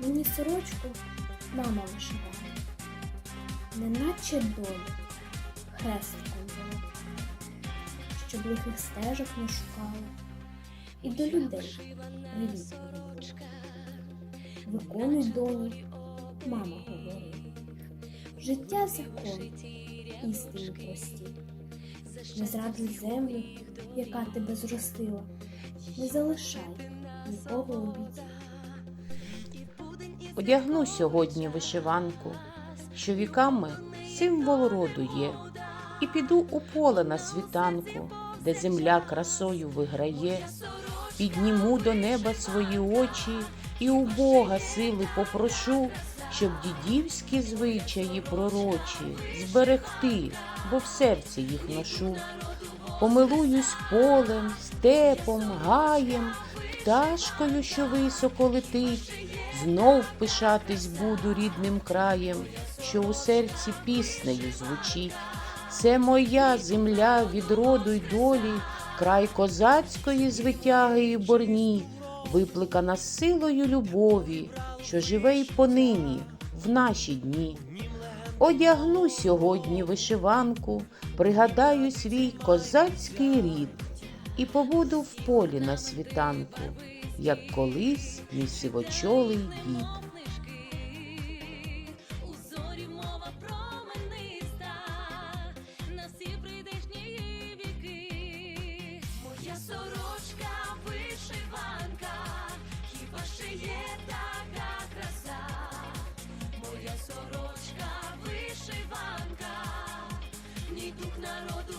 Мені сорочку мама вишивала, неначе долю хрестиком була, щоб лихих стежок не шукала і до людей передала. Виконуй доні, мама говорила. Життя закон, істини прості. Не зраджуй землю, яка тебе зростила, не залишай нікого у. Одягну сьогодні вишиванку, що віками символ роду є, і піду у поле на світанку, де земля красою виграє, підніму до неба свої очі і у Бога сили попрошу, щоб дідівські звичаї пророчі зберегти, бо в серці їх ношу. Помилуюсь полем, степом, гаєм, пташкою, що високо летить, знов пишатись буду рідним краєм, що у серці піснею звучить. Це моя земля від роду й долі, край козацької звитяги і борні, випликана силою любові, що живе й понині в наші дні. Одягну сьогодні вишиванку, пригадаю свій козацький рід і побуду в полі на світанку, як колись мій сивочолий дід. Сорочка вишиванка, ній дух народу